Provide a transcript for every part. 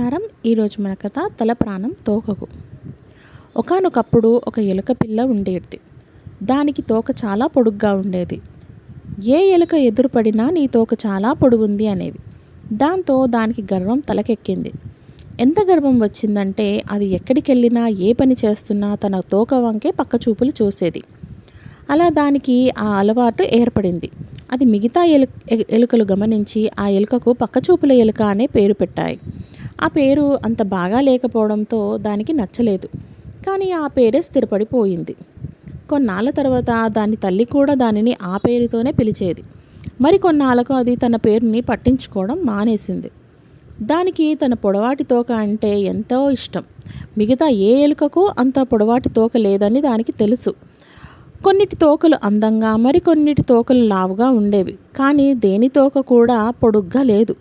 నమస్కారం. ఈరోజు మన కథ తల ప్రాణం తోకకు. ఒకానొకప్పుడు ఒక ఎలుక పిల్ల ఉండేది. దానికి తోక చాలా పొడుగ్గా ఉండేది. ఏ ఎలుక ఎదురుపడినా నీ తోక చాలా పొడుగుంది అనేవి. దాంతో దానికి గర్వం తలకెక్కింది. ఎంత గర్వం వచ్చిందంటే అది ఎక్కడికి వెళ్ళినా ఏ పని చేస్తున్నా తన తోక వంకే పక్కచూపులు చూసేది. అలా దానికి ఆ అలవాటు ఏర్పడింది. అది మిగతా ఎలు ఎలుకలు గమనించి ఆ ఎలుకకు పక్కచూపుల ఎలుక అనే పేరు పెట్టాయి. ఆ పేరు అంత బాగా లేకపోవడంతో దానికి నచ్చలేదు. కానీ ఆ పేరే స్థిరపడిపోయింది. కొన్నాళ్ళ తర్వాత దాని తల్లి కూడా దానిని ఆ పేరుతోనే పిలిచేది. మరి కొన్నాళ్ళకు అది తన పేరుని పట్టించుకోవడం మానేసింది. దానికి తన పొడవాటి తోక అంటే ఎంతో ఇష్టం. మిగతా ఏ ఎలుకకు అంత పొడవాటి తోక లేదని దానికి తెలుసు. కొన్నిటి తోకలు అందంగా మరికొన్నిటి తోకలు లావుగా ఉండేవి. కానీ దేని తోక కూడా పొడుగ్గా లేదు.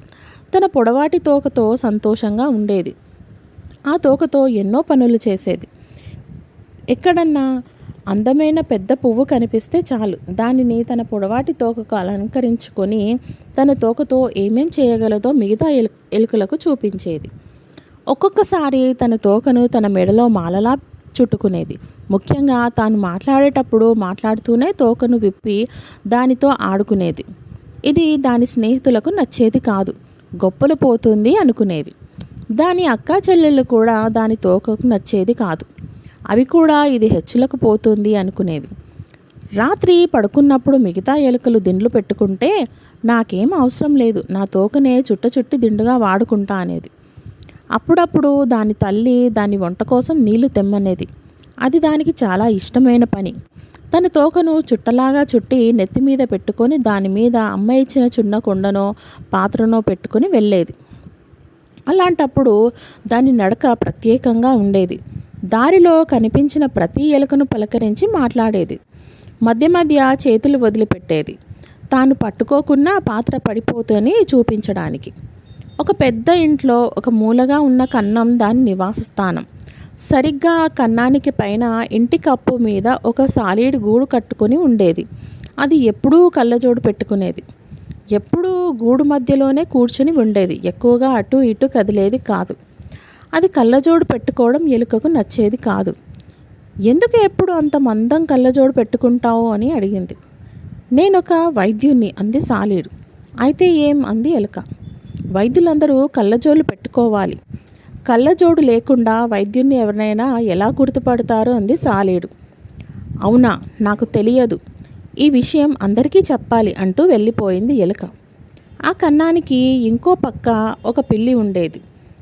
తన పొడవాటి తోకతో సంతోషంగా ఉండేది. ఆ తోకతో ఎన్నో పనులు చేసేది. ఎక్కడన్నా అందమైన పెద్ద పువ్వు కనిపిస్తే చాలు. దానిని తన పొడవాటి తోకకు అలంకరించుకొని తన తోకతో ఏమేం చేయగలదో మిగతా ఎలు ఎలుకలకు చూపించేది. ఒక్కొక్కసారి తన తోకను తన మెడలో మాలలా చుట్టుకునేది. ముఖ్యంగా తాను మాట్లాడేటప్పుడు మాట్లాడుతూనే తోకను విప్పి దానితో ఆడుకునేది. ఇది దాని స్నేహితులకు నచ్చేది కాదు. గొప్పలు పోతుంది అనుకునేవి దాని అక్కా చెల్లెళ్ళు కూడా దాని తోకకు నచ్చేది కాదు. అవి కూడా ఇది హెచ్చులకు పోతుంది అనుకునేవి. రాత్రి పడుకున్నప్పుడు మిగతా ఎలుకలు దిండ్లు పెట్టుకుంటే నాకేం అవసరం లేదు నా తోకనే చుట్ట చుట్టి దిండుగా వాడుకుంటా అనేది. అప్పుడప్పుడు దాని తల్లి దాని వంట కోసం నీళ్ళు తెమ్మనేది. అది దానికి చాలా ఇష్టమైన పని. తన తోకను చుట్టలాగా చుట్టి నెత్తి మీద పెట్టుకొని దాని మీద అమ్మ ఇచ్చిన చిన్న కుండనో పాత్రనో పెట్టుకొని వెళ్ళేది. అలాంటప్పుడు దాని నడక ప్రత్యేకంగా ఉండేది. దారిలో కనిపించిన ప్రతి ఎలుకను పలకరించి మాట్లాడేది. మధ్య మధ్య చేతులు వదిలిపెట్టేది. తాను పట్టుకోకున్నా పాత్ర పడిపోతేనే చూపించడానికి. ఒక పెద్ద ఇంట్లో ఒక మూలగా ఉన్న కన్నం దాని నివాస స్థానం సరిగ్గా ఆ కన్నానికి పైన ఇంటి కప్పు మీద ఒక సాలీడ్ గూడు కట్టుకొని ఉండేది. అది ఎప్పుడూ కళ్ళజోడు పెట్టుకునేది. ఎప్పుడూ గూడు మధ్యలోనే కూర్చుని ఉండేది. ఎక్కువగా అటు ఇటు కదిలేది కాదు. అది కళ్ళజోడు పెట్టుకోవడం ఎలుకకు నచ్చేది కాదు. ఎందుకు ఎప్పుడు అంత మందం కళ్ళజోడు పెట్టుకుంటావు? అని అడిగింది. నేనొక వైద్యుణ్ణి అంది సాలీడు. అయితే ఏం? అంది ఎలుక. వైద్యులందరూ కళ్ళజోళ్ళు పెట్టుకోవాలి. కళ్ళజోడు లేకుండా వైద్యుణ్ణి ఎవరినైనా ఎలా గుర్తుపడతారు అంది సాలేడు. అవునా నాకు తెలియదు. ఈ విషయం అందరికీ చెప్పాలి అంటూ వెళ్ళిపోయింది ఎలుక. ఆ కన్నానికి ఇంకో పక్క ఒక పిల్లి ఉండేది.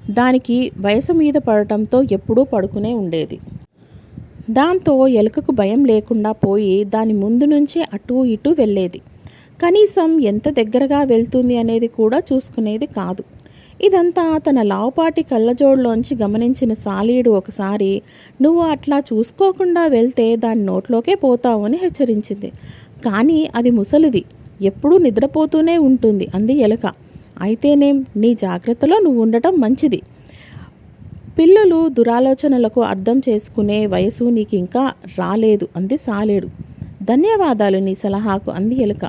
దానికి వయసు మీద పడటంతో ఎప్పుడూ పడుకునే ఉండేది. దాంతో ఎలుకకు భయం లేకుండా పోయి దాని ముందు నుంచే అటు ఇటు వెళ్ళేది. కనీసం ఎంత దగ్గరగా వెళ్తుంది అనేది కూడా చూసుకునేది కాదు. ఇదంతా తన లావుపాటి కళ్ళజోడులోంచి గమనించిన సాలీడు ఒకసారి నువ్వు అట్లా చూసుకోకుండా వెళ్తే దాని నోట్లోకే పోతావు అని హెచ్చరించింది. కానీ అది ముసలిది. ఎప్పుడూ నిద్రపోతూనే ఉంటుంది అంది ఎలక. అయితేనేం నీ జాగ్రత్తలో నువ్వు ఉండటం మంచిది. పిల్లలు దురాలోచనలకు అర్థం చేసుకునే వయసు నీకు ఇంకా రాలేదు అంది సాలేడు. ధన్యవాదాలు నీ సలహాకు అంది ఎలుక.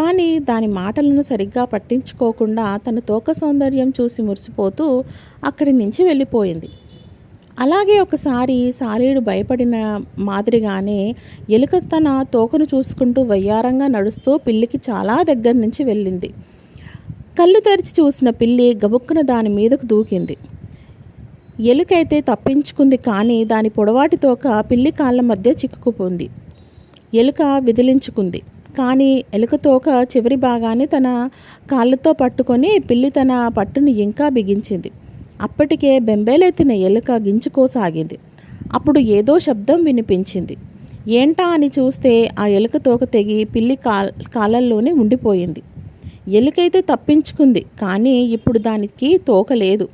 కానీ దాని మాటలను సరిగ్గా పట్టించుకోకుండా తన తోక సౌందర్యం చూసి మురిసిపోతూ అక్కడి నుంచి వెళ్ళిపోయింది. అలాగే ఒకసారి సారీడు భయపడిన మాదిరిగానే ఎలుక తన తోకను చూసుకుంటూ వయ్యారంగా నడుస్తూ పిల్లికి చాలా దగ్గర నుంచి వెళ్ళింది. కళ్ళు తెరిచి చూసిన పిల్లి గబుక్కున దాని మీదకు దూకింది. ఎలుకైతే తప్పించుకుంది కానీ దాని పొడవాటి తోక పిల్లి కాళ్ళ మధ్య చిక్కుకుపోయింది. ఎలుక విదిలించుకుంది. కానీ ఎలుక తోక చివరి భాగాన్ని తన కాళ్ళతో పట్టుకొని పిల్లి తన పట్టును ఇంకా బిగించింది. అప్పటికే బెంబేలెత్తిన ఎలుక గించుకోసాగింది అప్పుడు ఏదో శబ్దం వినిపించింది. ఏంటా అని చూస్తే ఆ ఎలుక తోక తెగి పిల్లి కాల్ కాళ్ళల్లోనే ఉండిపోయింది. ఎలుకైతే తప్పించుకుంది కానీ ఇప్పుడు దానికి తోక లేదు.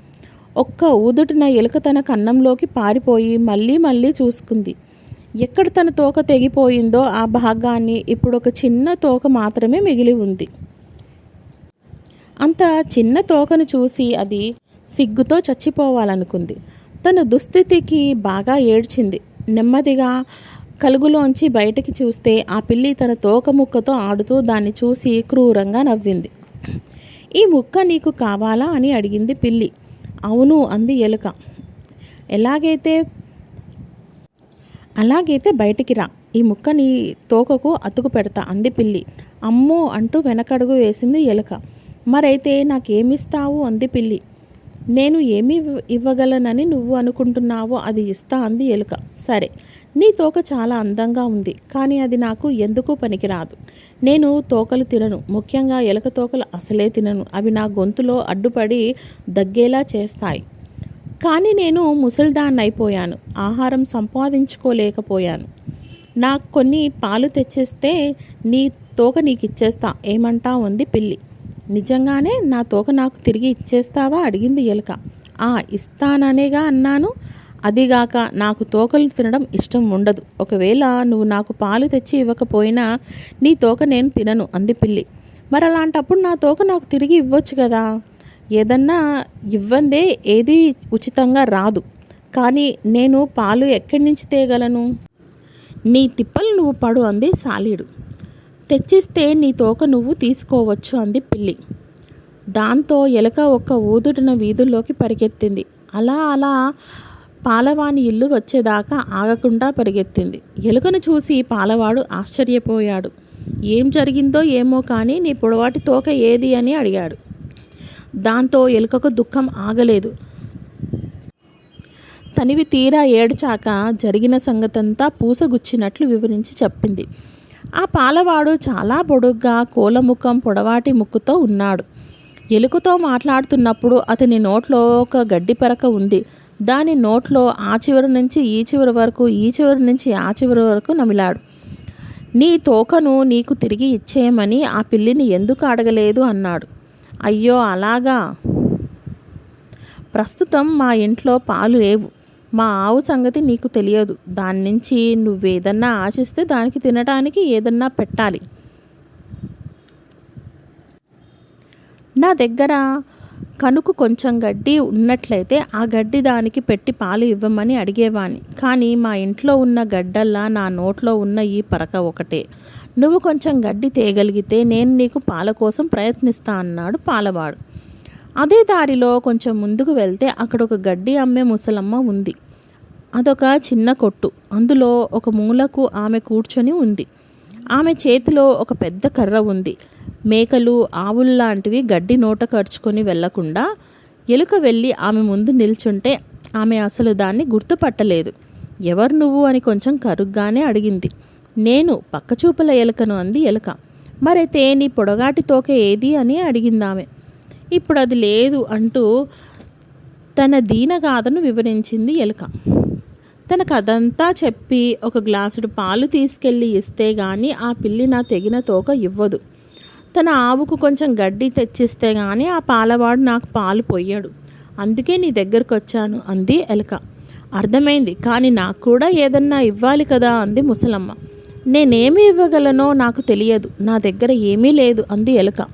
ఒక్క ఊదుటిన ఎలుక తన కన్నంలోకి పారిపోయి మళ్ళీ మళ్ళీ చూసుకుంది. ఎక్కడ తన తోక తెగిపోయిందో ఆ భాగాన్ని ఇప్పుడు ఒక చిన్న తోక మాత్రమే మిగిలి ఉంది. అంత చిన్న తోకను చూసి అది సిగ్గుతో చచ్చిపోవాలనుకుంది. తన దుస్థితికి బాగా ఏడ్చింది. నెమ్మదిగా కలుగులోంచి బయటికి చూస్తే ఆ పిల్లి తన తోక ముక్కతో ఆడుతూ దాన్ని చూసి క్రూరంగా నవ్వింది. ఈ ముక్క నీకు కావాలా అని అడిగింది పిల్లి. అవును అంది ఎలుక. ఎలాగైతే అలాగైతే బయటికి రా. ఈ ముక్క నీ తోకకు అతుకు పెడతా అంది పిల్లి. అమ్మో అంటూ వెనకడుగు వేసింది ఎలుక. మరైతే నాకేమిస్తావు అంది పిల్లి. నేను ఏమి ఇవ్వగలనని నువ్వు అనుకుంటున్నావో అది ఇస్తా అంది ఎలుక. సరే నీ తోక చాలా అందంగా ఉంది కానీ అది నాకు ఎందుకు పనికిరాదు. నేను తోకలు తినను ముఖ్యంగా ఎలుక తోకలు అసలే తినను. అవి నా గొంతులో అడ్డుపడి దగ్గేలా చేస్తాయి. కానీ నేను ముసల్దాన్ అయిపోయాను ఆహారం సంపాదించుకోలేకపోయాను. నాకు కొన్ని పాలు తెచ్చేస్తే నీ తోక నీకు ఇచ్చేస్తా ఏమంటా ఉంది పిల్లి. నిజంగానే నా తోక నాకు తిరిగి ఇచ్చేస్తావా? అడిగింది ఎలుక. ఆ ఇస్తాననేగా అన్నాను. అదిగాక నాకు తోకలు తినడం ఇష్టం ఉండదు. ఒకవేళ నువ్వు నాకు పాలు తెచ్చి ఇవ్వకపోయినా నీ తోక నేను తినను అంది పిల్లి. మరి అలాంటప్పుడు నా తోక నాకు తిరిగి ఇవ్వచ్చు కదా? ఏదన్నా ఇవ్వందే ఏది ఉచితంగా రాదు. కానీ నేను పాలు ఎక్కడి నుంచి తేగలను? నీ తిప్పలు నువ్వు పడు అంది సాలీడు. తెచ్చిస్తే నీ తోక నువ్వు తీసుకోవచ్చు అంది పిల్లి. దాంతో ఎలుక ఒక్క ఊదుటిన వీధుల్లోకి పరిగెత్తింది. అలా అలా పాలవాని ఇల్లు వచ్చేదాకా ఆగకుండా పరిగెత్తింది. ఎలుకను చూసి పాలవాడు ఆశ్చర్యపోయాడు. ఏం జరిగిందో ఏమో కానీ నీ పొడవాటి తోక ఏది అని అడిగాడు. దాంతో ఎలుకకు దుఃఖం ఆగలేదు. తనివి తీరా ఏడ్చాక జరిగిన సంగతంతా పూసగుచ్చినట్లు వివరించి చెప్పింది. ఆ పాలవాడు చాలా పొడుగ్గా కోలముఖం పొడవాటి ముక్కుతో ఉన్నాడు. ఎలుకతో మాట్లాడుతున్నప్పుడు అతని నోట్లో ఒక గడ్డి పరక ఉంది. దాని నోట్లో ఆ చివరి నుంచి ఈ చివరి వరకు ఈ చివరి నుంచి ఆ చివరి వరకు నమిలాడు. నీ తోకను నీకు తిరిగి ఇచ్చేయమని ఆ పిల్లిని ఎందుకు అడగలేదు? అన్నాడు. అయ్యో అలాగా? ప్రస్తుతం మా ఇంట్లో పాలు లేవు. మా ఆవు సంగతి నీకు తెలియదు. దాని నుంచి నువ్వేదన్నా ఆశిస్తే దానికి తినడానికి ఏదన్నా పెట్టాలి. నా దగ్గర కనుకు కొంచెం గడ్డి ఉన్నట్లయితే ఆ గడ్డి దానికి పెట్టి పాలు ఇవ్వమని అడిగేవాణ్ణి. కానీ మా ఇంట్లో ఉన్న గడ్డల్లా నా నోట్లో ఉన్న ఈ పరక ఒకటే. నువ్వు కొంచెం గడ్డి తేగలిగితే నేను నీకు పాల కోసం ప్రయత్నిస్తా అన్నాడు పాలవాడు. అదే దారిలో కొంచెం ముందుకు వెళ్తే అక్కడ ఒక గడ్డి అమ్మే ముసలమ్మ ఉంది. అదొక చిన్న కొట్టు. అందులో ఒక మూలకు ఆమె కూర్చొని ఉంది. ఆమె చేతిలో ఒక పెద్ద కర్ర ఉంది. మేకలు ఆవుల్లాంటివి గడ్డి నోట కరుచుకొని వెళ్ళకుండా ఎలుక వెళ్ళి ఆమె ముందు నిల్చుంటే ఆమె అసలు దాన్ని గుర్తుపట్టలేదు. ఎవరు నువ్వు అని కొంచెం కరుగ్గానే అడిగింది. నేను పక్కచూపుల ఎలుకను అంది ఎలుక. మరైతే నీ పొడగాటి తోక ఏది అని అడిగిందామె. ఇప్పుడు అది లేదు అంటూ తన దీనగాథను వివరించింది ఎలుక. తన కథంతా చెప్పి ఒక గ్లాసుడు పాలు తీసుకెళ్ళి ఇస్తే గాని ఆ పిల్లి నా తెగిన తోక ఇవ్వదు. తన ఆవుకు కొంచెం గడ్డి తెచ్చిస్తే కానీ ఆ పాలవాడు నాకు పాలు పోయాడు. అందుకే నీ దగ్గరకు వచ్చాను అంది ఎలుక. అర్థమైంది కానీ నాకు కూడా ఏదన్నా ఇవ్వాలి కదా అంది ముసలమ్మ. నేనేమి ఇవ్వగలనో నాకు తెలియదు నా దగ్గర ఏమీ లేదు అంది ఎలుక.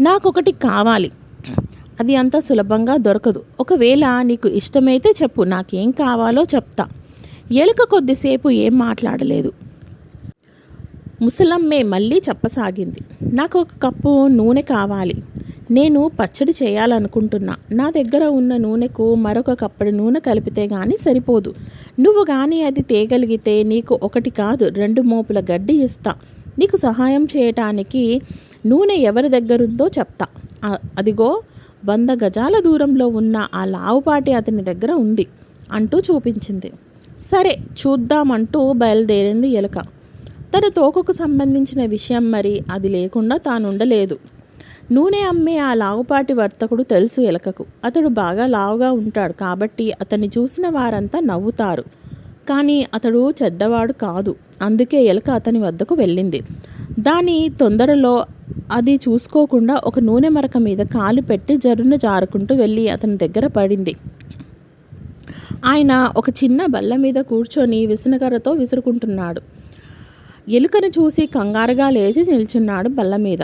నాకొకటి కావాలి. అది అంత సులభంగా దొరకదు. ఒకవేళ నీకు ఇష్టమైతే చెప్పు నాకేం కావాలో చెప్తా. ఎలుక కొద్దిసేపు ఏం మాట్లాడలేదు. ముసలమ్మే మళ్ళీ చెప్పసాగింది. నాకు ఒక కప్పు నూనె కావాలి. నేను పచ్చడి చేయాలనుకుంటున్నా. నా దగ్గర ఉన్న నూనెకు మరొక కప్పడి నూనె కలిపితే గాని సరిపోదు. నువ్వు కానీ అది తేగలిగితే నీకు ఒకటి కాదు రెండు మోపుల గడ్డి ఇస్తా. నీకు సహాయం చేయటానికి నూనె ఎవరి దగ్గరుందో చెప్తా. అదిగో వంద గజాల దూరంలో ఉన్న ఆ లావుపాటి అతని దగ్గర ఉంది అంటూ చూపించింది. సరే చూద్దామంటూ బయలుదేరింది ఎలుక. తన తోకకు సంబంధించిన విషయం మరి అది లేకుండా తానుండలేదు. నూనె అమ్మే ఆ లావుపాటి వర్తకుడు తెలుసు ఎలకకు. అతడు బాగా లావుగా ఉంటాడు కాబట్టి అతన్ని చూసిన వారంతా నవ్వుతారు. కానీ అతడు చెడ్డవాడు కాదు. అందుకే ఎలక అతని వద్దకు వెళ్ళింది. దాని తొందరలో అది చూసుకోకుండా ఒక నూనె మరక మీద కాలు పెట్టి జరున జారుకుంటూ వెళ్ళి అతని దగ్గర పడింది. ఆయన ఒక చిన్న బల్ల మీద కూర్చొని విసనకర్రతో విసురుకుంటున్నాడు. ఎలుకను చూసి కంగారుగా లేచి నిల్చున్నాడు బల్ల మీద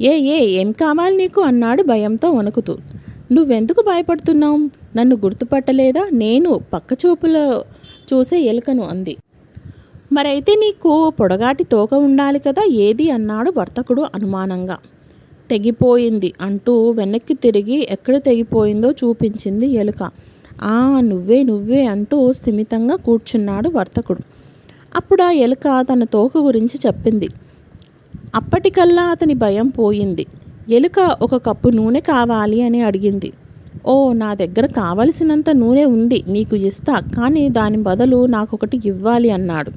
ఏ ఏ ఏం కావాలి నీకు? అన్నాడు భయంతో వణుకుతూ. నువ్వెందుకు భయపడుతున్నావు? నన్ను గుర్తుపట్టలేదా? నేను పక్కచూపులో చూసే ఎలుకను అంది. మరైతే నీకు పొడగాటి తోక ఉండాలి కదా? ఏది? అన్నాడు వర్తకుడు అనుమానంగా. తెగిపోయింది అంటూ వెనక్కి తిరిగి ఎక్కడ తెగిపోయిందో చూపించింది ఎలుక. ఆ నువ్వే నువ్వే అంటూ స్థిమితంగా కూర్చున్నాడు వర్తకుడు. అప్పుడు ఆ ఎలుక తన తోక గురించి చెప్పింది. అప్పటికల్లా అతని భయం పోయింది. ఎలుక ఒక కప్పు నూనె కావాలి అని అడిగింది. ఓ నా దగ్గర కావలసినంత నూనె ఉంది నీకు ఇస్తా కానీ దాని బదులు నాకు ఒకటి ఇవ్వాలి అన్నాడు.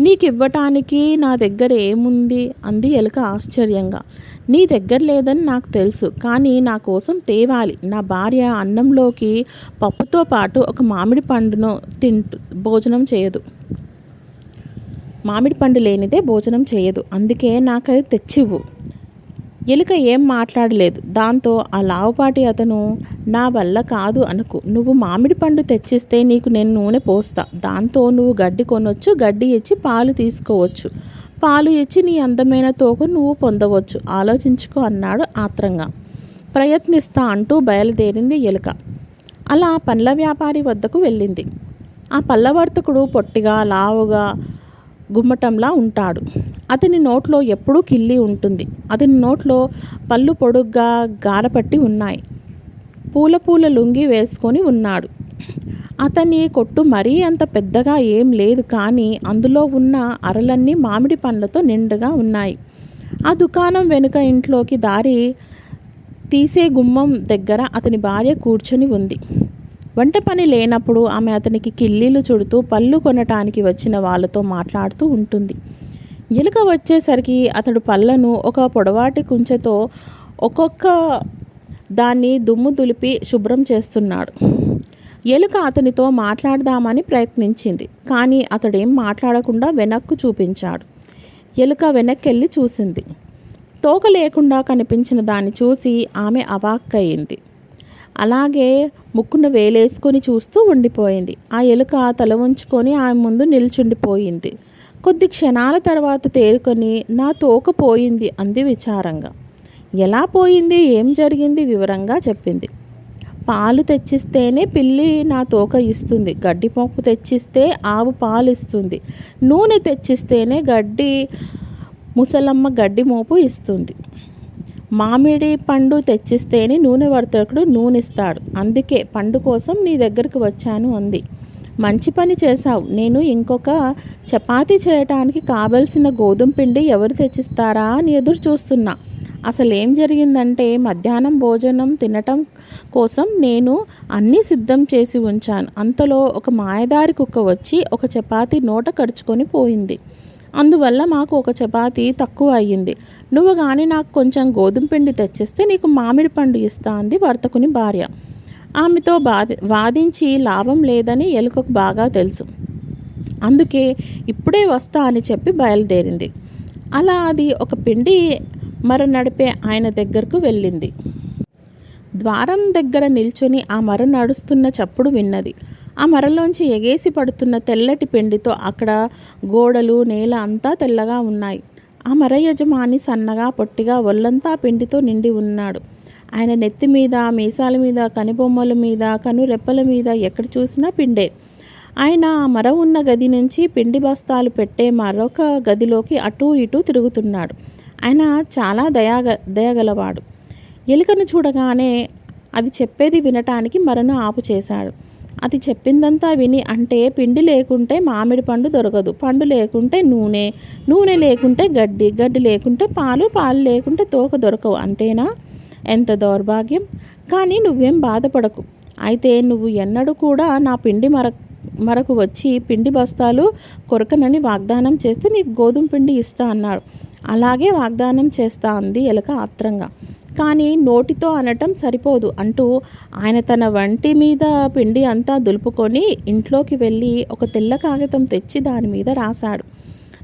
నీకు ఇవ్వటానికి నా దగ్గర ఏముంది? అంది ఎలుక ఆశ్చర్యంగా. నీ దగ్గర లేదని నాకు తెలుసు కానీ నా కోసం తేవాలి. నా భార్య అన్నంలోకి పప్పుతో పాటు ఒక మామిడి పండును తింటు భోజనం చేయదు. మామిడి పండు లేనిదే భోజనం చేయదు. అందుకే నాకు అది తెచ్చివ్వు. ఎలుక ఏం మాట్లాడలేదు. దాంతో ఆ లావుపాటి అతను నా వల్ల కాదు అనుకు. నువ్వు మామిడి పండు తెచ్చిస్తే నీకు నేను నూనె పోస్తా. దాంతో నువ్వు గడ్డి కొనొచ్చు గడ్డి ఇచ్చి పాలు తీసుకోవచ్చు. పాలు ఇచ్చి నీ అందమైన తోకు నువ్వు పొందవచ్చు. ఆలోచించుకో అన్నాడు ఆత్రంగా. ప్రయత్నిస్తా అంటూ బయలుదేరింది ఎలుక. అలా పండ్ల వ్యాపారి వద్దకు వెళ్ళింది. ఆ పల్లవర్తకుడు పొట్టిగా లావుగా గుమ్మటంలా ఉంటాడు. అతని నోట్లో ఎప్పుడూ కిల్లి ఉంటుంది. అతని నోట్లో పళ్ళు పొడుగ్గా గారపట్టి ఉన్నాయి. పూల పూల లుంగి వేసుకొని ఉన్నాడు. అతని కొట్టు మరీ అంత పెద్దగా ఏం లేదు కానీ అందులో ఉన్న అరలన్నీ మామిడి పండ్లతో నిండుగా ఉన్నాయి. ఆ దుకాణం వెనుక ఇంట్లోకి దారి తీసే గుమ్మం దగ్గర అతని భార్య కూర్చొని ఉంది. వంట పని లేనప్పుడు ఆమె అతనికి కిల్లీలు చుడుతూ పళ్ళు కొనటానికి వచ్చిన వాళ్ళతో మాట్లాడుతూ ఉంటుంది. ఎలుక వచ్చేసరికి అతడు పళ్ళను ఒక పొడవాటి కుంచెతో ఒక్కొక్క దాన్ని దుమ్ము దులిపి శుభ్రం చేస్తున్నాడు. ఎలుక అతనితో మాట్లాడదామని ప్రయత్నించింది కానీ అతడేం మాట్లాడకుండా వెనక్కు చూపించాడు. ఎలుక వెనక్కెళ్ళి చూసింది. తోక లేకుండా కనిపించిన దాన్ని చూసి ఆమె అవాక్కయింది. అలాగే ముక్కున వేలేసుకొని చూస్తూ ఉండిపోయింది. ఆ ఎలుక తల ఉంచుకొని ఆమె ముందు నిల్చుండిపోయింది. కొద్ది క్షణాల తర్వాత తేరుకొని నా తోక పోయింది అంది విచారంగా. ఎలా పోయింది? ఏం జరిగింది? వివరంగా చెప్పింది. పాలు తెచ్చిస్తేనే పిల్లి నా తోక ఇస్తుంది. గడ్డి పప్పు తెచ్చిస్తే ఆవు పాలు ఇస్తుంది. నూనె తెచ్చిస్తేనే గడ్డి ముసలమ్మ గడ్డి మోపు ఇస్తుంది. మామిడి పండు తెచ్చిస్తేనే నూనె వర్తకుడు నూనె ఇస్తాడు అందుకే పండు కోసం నీ దగ్గరకు వచ్చాను అంది. మంచి పని చేశావు. నేను ఇంకొక చపాతీ చేయటానికి కావలసిన గోధుమ పిండి ఎవరు తెచ్చిస్తారా అని ఎదురు చూస్తున్నా. అసలు ఏం జరిగిందంటే మధ్యాహ్నం భోజనం తినటం కోసం నేను అన్నీ సిద్ధం చేసి ఉంచాను. అంతలో ఒక మాయదారి కుక్క వచ్చి ఒక చపాతీ నోట కరుచుకొని పోయింది. అందువల్ల మాకు ఒక చపాతీ తక్కువ అయ్యింది. నువ్వు కానీ నాకు కొంచెం గోధుమ పిండి తెచ్చిస్తే నీకు మామిడి పండు ఇస్తా అంది వర్తకుని భార్య. ఆమెతో బాధ వాదించి లాభం లేదని ఎలుకకు బాగా తెలుసు. అందుకే ఇప్పుడే వస్తా అని చెప్పి బయలుదేరింది. అలా అది ఒక పిండి మర నడిపే ఆయన దగ్గరకు వెళ్ళింది. ద్వారం దగ్గర నిల్చొని ఆ మర నడుస్తున్న చప్పుడు విన్నది. ఆ మరలోంచి ఎగేసి పడుతున్న తెల్లటి పిండితో అక్కడ గోడలు నేల అంతా తెల్లగా ఉన్నాయి. ఆ మర యజమాని సన్నగా పొట్టిగా ఒళ్ళంతా పిండితో నిండి ఉన్నాడు. ఆయన నెత్తి మీద మీసాల మీద కనిబొమ్మల మీద కనురెప్పల మీద ఎక్కడ చూసినా పిండే. ఆయన ఆ మర ఉన్న గది నుంచి పిండి బస్తాలు పెట్టే మరొక గదిలోకి అటూ ఇటూ తిరుగుతున్నాడు. ఆయన చాలా దయాగ దయగలవాడు. ఎలుకను చూడగానే అది చెప్పేది వినటానికి మరను ఆపు చేశాడు అది చెప్పిందంతా విని అంటే పిండి లేకుంటే మామిడి పండు దొరకదు. పండు లేకుంటే నూనె నూనె లేకుంటే గడ్డి గడ్డి లేకుంటే పాలు పాలు లేకుంటే తోక దొరకవు. అంతేనా? ఎంత దౌర్భాగ్యం. కానీ నువ్వేం బాధపడకు. అయితే నువ్వు ఎన్నడూ కూడా నా పిండి మర మరకు వచ్చి పిండి బస్తాలు కొరకనని వాగ్దానం చేస్తే నీకు గోధుమ పిండి ఇస్తా అన్నాడు. అలాగే వాగ్దానం చేస్తా అంది ఎలక ఆత్రంగా. కానీ నోటితో అనటం సరిపోదు. అంటూ ఆయన తన వంటి మీద పిండి అంతా దులుపుకొని ఇంట్లోకి వెళ్ళి ఒక తెల్ల కాగితం తెచ్చి దాని మీద రాశాడు.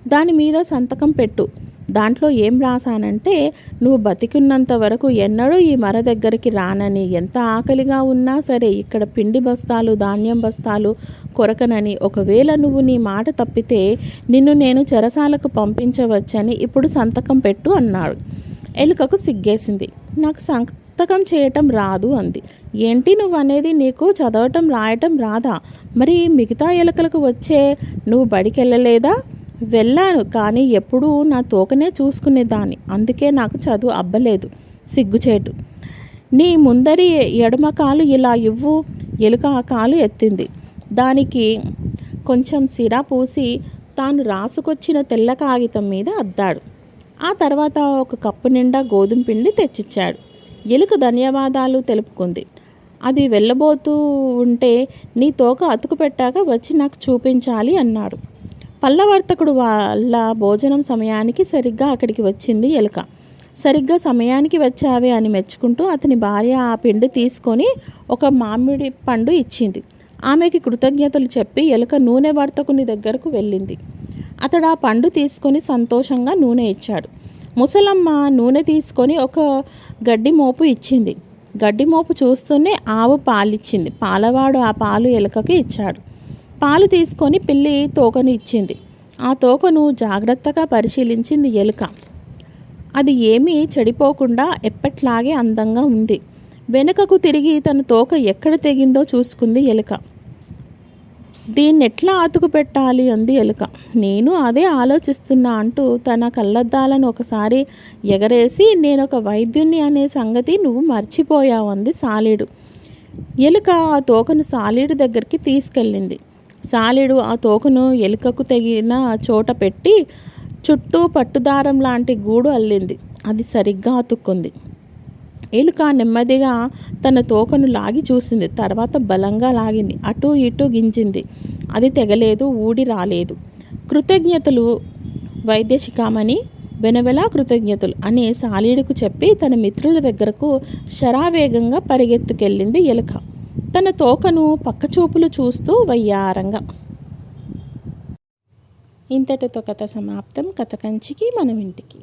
దాని మీద సంతకం పెట్టు. దాంట్లో ఏం రాశానంటే నువ్వు బతికున్నంత వరకు ఎన్నడూ ఈ మర దగ్గరికి రానని. ఎంత ఆకలిగా ఉన్నా సరే ఇక్కడ పిండి బస్తాలు ధాన్యం బస్తాలు కొరకనని. ఒకవేళ నువ్వు నీ మాట తప్పితే నిన్ను నేను చెరసాలకు పంపించవచ్చని ఇప్పుడు సంతకం పెట్టు అన్నాడు. ఎలుకకు సిగ్గేసింది. నాకు సంతకం చేయటం రాదు అంది. ఏంటి నువ్వు అనేది నీకు చదవటం రాయటం రాదా? మరి మిగతా ఎలుకలకు వచ్చే నువ్వు బడికి వెళ్ళలేదా వెళ్ళాను కానీ ఎప్పుడూ నా తోకనే చూసుకునేదాన్ని. అందుకే నాకు చదువు అబ్బలేదు. సిగ్గుచేటు. నీ ముందరి ఎడమ కాలు ఇలా ఇవ్వు. ఎలుక ఆ కాలు ఎత్తింది. దానికి కొంచెం సిరా పూసి తాను రాసుకొచ్చిన తెల్ల కాగితం మీద అద్దాడు. ఆ తర్వాత ఒక కప్పు నిండా గోధుమ పిండి తెచ్చిచ్చాడు. ఎలుక ధన్యవాదాలు తెలుపుకుంది. అది వెళ్ళబోతూ ఉంటే నీ తోక అతుకు పెట్టాక వచ్చి నాకు చూపించాలి అన్నాడు. పల్లవర్తకుడు వాళ్ళ భోజనం సమయానికి సరిగ్గా అక్కడికి వచ్చింది ఎలుక. సరిగ్గా సమయానికి వచ్చావే అని మెచ్చుకుంటూ అతని భార్య ఆ పిండి తీసుకొని ఒక మామిడి పండు ఇచ్చింది. ఆమెకి కృతజ్ఞతలు చెప్పి ఎలుక నూనె వర్తకుని దగ్గరకు వెళ్ళింది. అతడు ఆ పండు తీసుకొని సంతోషంగా నూనె ఇచ్చాడు. ముసలమ్మ నూనె తీసుకొని ఒక గడ్డి మోపు ఇచ్చింది. గడ్డి మోపు చూస్తూనే ఆవు పాలిచ్చింది. పాలవాడు ఆ పాలు ఎలుకకి ఇచ్చాడు. పాలు తీసుకొని పిల్లి తోకను ఇచ్చింది. ఆ తోకను జాగ్రత్తగా పరిశీలించింది ఎలుక. అది ఏమీ చెడిపోకుండా ఎప్పట్లాగే అందంగా ఉంది. వెనుకకు తిరిగి తన తోక ఎక్కడ తెగిందో చూసుకుంది ఎలుక. దీన్ని ఎట్లా ఆతుకు పెట్టాలి అంది ఎలుక. నేను అదే ఆలోచిస్తున్నా అంటూ తన కళ్ళద్దాలను ఒకసారి ఎగరేసి నేను ఒక వైద్యుణ్ణి అనే సంగతి నువ్వు మర్చిపోయావు అంది సాలీడు. ఎలుక ఆ తోకను సాలీడు దగ్గరికి తీసుకెళ్ళింది. సాలీడు ఆ తోకను ఎలుకకు తెగిన చోట పెట్టి చుట్టూ పట్టుదారం లాంటి గూడు అల్లింది. అది సరిగ్గా అతుక్కుంది ఎలుక నెమ్మదిగా తన తోకను లాగి చూసింది. తర్వాత బలంగా లాగింది. అటు ఇటు గింజింది. అది తెగలేదు ఊడి రాలేదు. కృతజ్ఞతలు వైద్యశిఖామణి వెనవెలా కృతజ్ఞతలు అనే సాలీడుకు చెప్పి తన మిత్రుల దగ్గరకు శరావేగంగా పరిగెత్తుకెళ్ళింది ఎలుక. తన తోకను పక్కచూపులు చూస్తూ వయ్యారంగా. ఇంతటితో కథ సమాప్తం. కథ కంచికి మనం ఇంటికి.